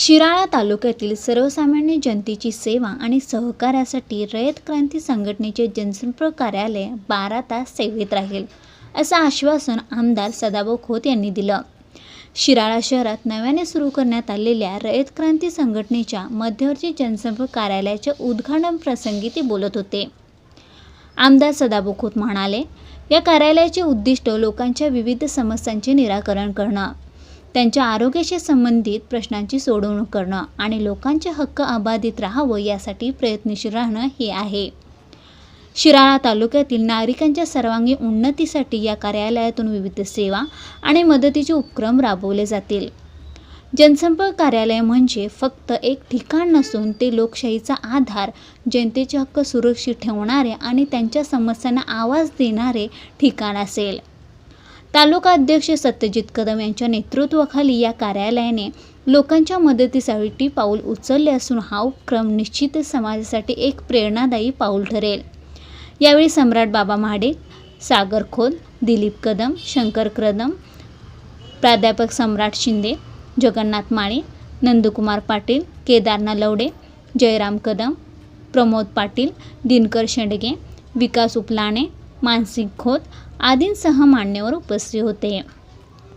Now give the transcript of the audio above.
शिराळा तालुक्यातील सर्वसामान्य जनतेची सेवा आणि सहकार्यासाठी रयत क्रांती संघटनेचे जनसंपर्क कार्यालय बारा तास सेवेत राहील असं आश्वासन आमदार सदाभाऊ खोत यांनी दिलं. शिराळा शहरात नव्याने सुरू करण्यात आलेल्या रयत क्रांती संघटनेच्या मध्यवर्ती जनसंपर्क कार्यालयाच्या उद्घाटन प्रसंगी ते बोलत होते. आमदार सदाभाऊ खोत म्हणाले या कार्यालयाचे उद्दिष्ट लोकांच्या विविध समस्यांचे निराकरण करणं त्यांच्या आरोग्याशी संबंधित प्रश्नांची सोडवणूक करणं आणि लोकांचे हक्क अबाधित राहावं यासाठी प्रयत्नशील राहणं हे आहे. शिराळा तालुक्यातील नागरिकांच्या सर्वांगीण उन्नतीसाठी या कार्यालयातून विविध सेवा आणि मदतीचे उपक्रम राबवले जातील. जनसंपर्क कार्यालय म्हणजे फक्त एक ठिकाण नसून ते लोकशाहीचा आधार जनतेचे हक्क सुरक्षित ठेवणारे आणि त्यांच्या समस्यांना आवाज देणारे ठिकाण असेल. तालुका अध्यक्ष सत्यजित कदम यांच्या नेतृत्वाखाली या कार्यालयाने लोकांच्या मदतीसाठी पाऊल उचलले असून हा उपक्रम निश्चित समाजासाठी एक प्रेरणादायी पाऊल ठरेल. यावेळी सम्राट बाबा महाडे सागर खोद दिलीप कदम शंकर कदम प्राध्यापक सम्राट शिंदे जगन्नाथ माळे नंदकुमार पाटील केदारनाथ लवडे जयराम कदम प्रमोद पाटील दिनकर शेंडगे विकास उपलाणे मानसिक खोत आदींसह मान्यवर उपस्थित होते.